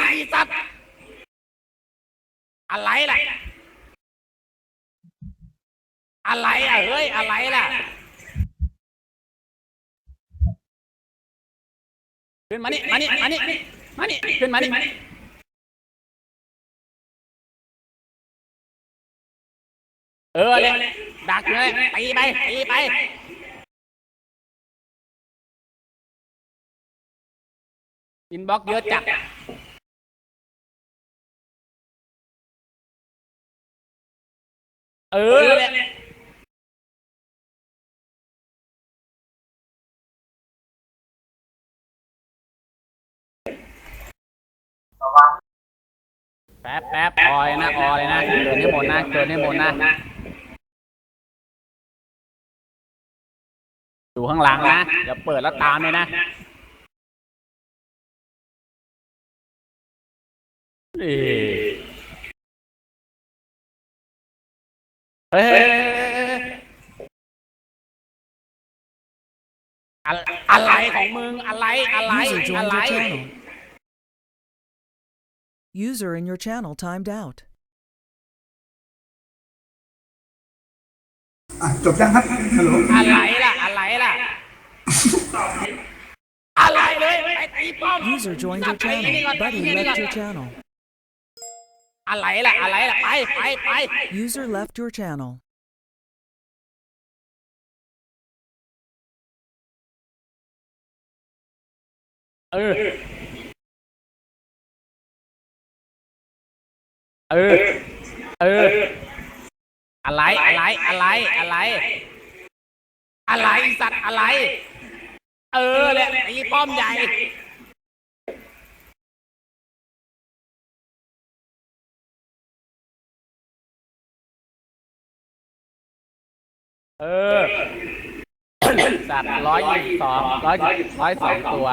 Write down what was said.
อีสัตว์ อะไรล่ะ อะไรอะเฮ้ย อะไรล่ะ ขึ้นมานี่ มานี่ มานี่ มานี่ ขึ้นมานี่เออเลยดักเลยตีไปตีไปอินบ็อกเยอะจัด เออแป๊บแป๊บออยนะออยนะเกินให้หมดนะเกินให้หมดนะอยู่ข้างหลังนะเดี๋ยวเปิดแล้วตามเลยนะเอ อะไรของมึงอะไรอะไร User อะ joined ไร your channel. User in your channel timed out. อ่ะจบยังครับฮัลโหล อะไรล่ะ อะไรล่ะ อะไรเลยไปตีป้อม User joined your ไปนี่ก่อน channel. ไป Buddy นี่ก่อน left your channel. อะไรล่ะ อะไรล่ะ ไปไปไป User left your channel. เออ เออ เออ อะไร อะไร อะไร อะไร อะไรสัตว์อะไร เออเลยตีป้อมใหญ่ เออสัตว์ร้อยยี่สิบสองร้อยร้อยสองตัว